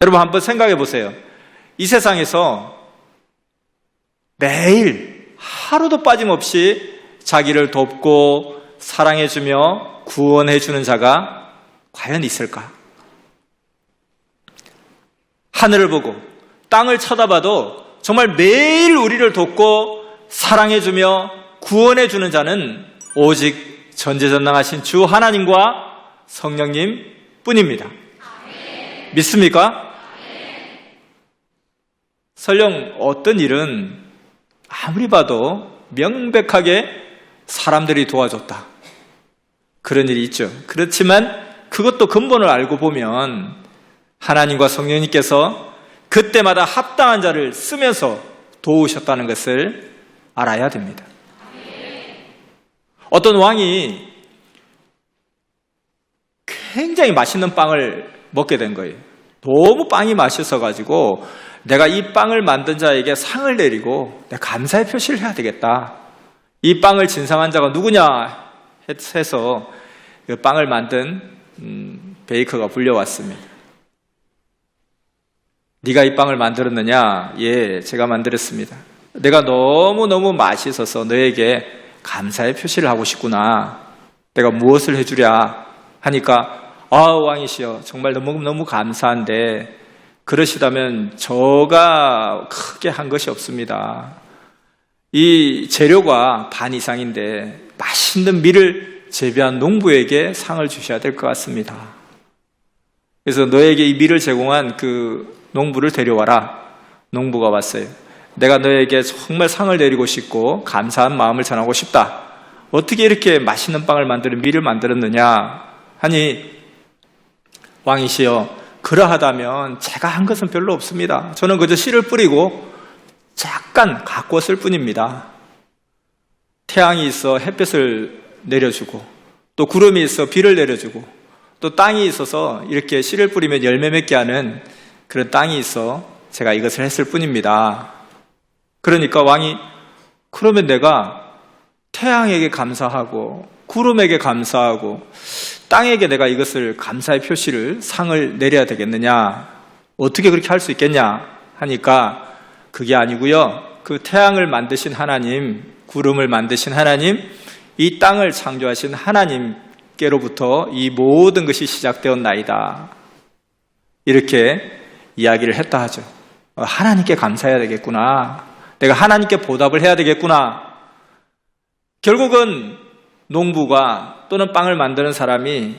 여러분 한번 생각해 보세요. 이 세상에서 매일 하루도 빠짐없이 자기를 돕고 사랑해주며 구원해주는 자가 과연 있을까? 하늘을 보고 땅을 쳐다봐도 정말 매일 우리를 돕고 사랑해주며 구원해주는 자는 오직 전제전능하신 주 하나님과 성령님 뿐입니다. 믿습니까? 설령 어떤 일은 아무리 봐도 명백하게 사람들이 도와줬다. 그런 일이 있죠. 그렇지만 그것도 근본을 알고 보면 하나님과 성령님께서 그때마다 합당한 자를 쓰면서 도우셨다는 것을 알아야 됩니다. 어떤 왕이 굉장히 맛있는 빵을 먹게 된 거예요. 너무 빵이 맛있어 가지고 내가 이 빵을 만든 자에게 상을 내리고 내가 감사의 표시를 해야 되겠다. 이 빵을 진상한 자가 누구냐 해서 그 빵을 만든 음, 베이커가 불려왔습니다. 네가 이 빵을 만들었느냐? 예, 제가 만들었습니다. 내가 너무너무 맛있어서 너에게 감사의 표시를 하고 싶구나. 내가 무엇을 해주랴 하니까 아 왕이시여 정말 너무 너무 감사한데 그러시다면 저가 크게 한 것이 없습니다. 이 재료가 반 이상인데 맛있는 밀을 재배한 농부에게 상을 주셔야 될 것 같습니다. 그래서 너에게 이 밀을 제공한 그 농부를 데려와라. 농부가 왔어요. 내가 너에게 정말 상을 내리고 싶고 감사한 마음을 전하고 싶다. 어떻게 이렇게 맛있는 빵을 만드는 밀을 만들었느냐 하니 왕이시여 그러하다면 제가 한 것은 별로 없습니다. 저는 그저 씨를 뿌리고 잠깐 가꿨을 뿐입니다. 태양이 있어 햇볕을 내려주고 또 구름이 있어 비를 내려주고 또 땅이 있어서 이렇게 씨를 뿌리면 열매 맺게 하는 그런 땅이 있어 제가 이것을 했을 뿐입니다. 그러니까 왕이 그러면 내가 태양에게 감사하고 구름에게 감사하고 땅에게 내가 이것을 감사의 표시를 상을 내려야 되겠느냐? 어떻게 그렇게 할 수 있겠냐? 하니까 그게 아니고요. 그 태양을 만드신 하나님, 구름을 만드신 하나님, 이 땅을 창조하신 하나님께로부터 이 모든 것이 시작되었나이다. 이렇게 이야기를 했다 하죠. 어, 하나님께 감사해야 되겠구나. 내가 하나님께 보답을 해야 되겠구나. 결국은 농부가 또는 빵을 만드는 사람이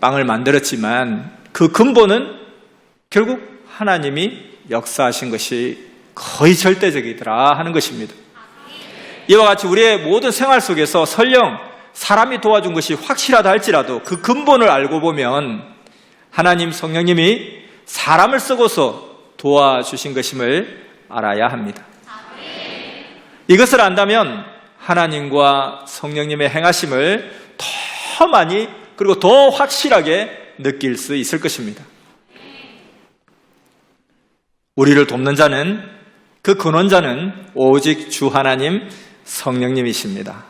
빵을 만들었지만 그 근본은 결국 하나님이 역사하신 것이 거의 절대적이더라 하는 것입니다. 이와 같이 우리의 모든 생활 속에서 설령 사람이 도와준 것이 확실하다 할지라도 그 근본을 알고 보면 하나님 성령님이 사람을 쓰고서 도와주신 것임을 알아야 합니다. 이것을 안다면 하나님과 성령님의 행하심을 더 많이 그리고 더 확실하게 느낄 수 있을 것입니다. 우리를 돕는 자는 그 근원자는 오직 주 하나님 성령님이십니다.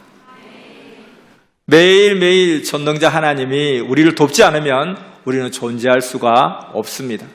매일매일 전능자 하나님이 우리를 돕지 않으면 우리는 존재할 수가 없습니다.